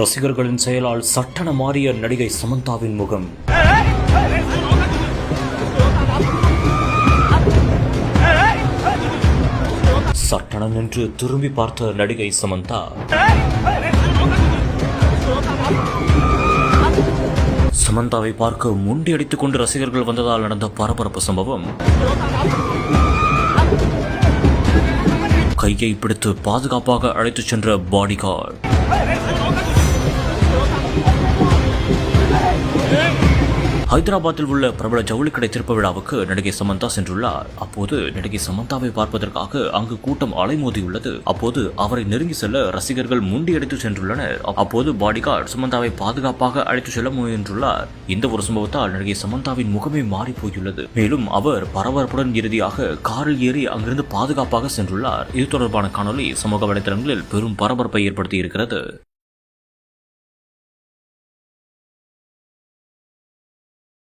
ரசிகர்களின் செயலால் சட்டன மாறிய நடிகை சமந்தாவின் முகம். சட்டனம் என்று திரும்பி பார்த்த நடிகை சமந்தா. சமந்தாவை பார்க்க முண்டி அடித்துக் கொண்டு ரசிகர்கள் வந்ததால் நடந்த பரபரப்பு சம்பவம். கையை பிடித்து பாதுகாப்பாக அழைத்துச் சென்ற பாடிகார்டு ஹைதராபாத்தில் உள்ள பிரபல ஜவுளி கடை திறப்பு விழாவுக்கு நடிகை சமந்தா சென்றுள்ளார். அப்போது நடிகை சமந்தாவை பார்ப்பதற்காக அங்கு கூட்டம் அலைமோதியுள்ளது. அப்போது அவரை நெருங்கி செல்ல ரசிகர்கள் முண்டி அடித்து சென்றுள்ளனர். அப்போது பாடிகார்டு சமந்தாவை பாதுகாப்பாக அழைத்து செல்ல முயன்றுள்ளார். இந்த ஒரு சம்பவத்தால் நடிகை சமந்தாவின் முகமே மாறி போயுள்ளது மேலும் அவர் பரபரப்புடன் இறுதியாக காரில் ஏறி அங்கிருந்து பாதுகாப்பாக சென்றுள்ளார். இது தொடர்பான காணொலி சமூக வலைதளங்களில் பெரும் பரபரப்பை ஏற்படுத்தி இருக்கிறது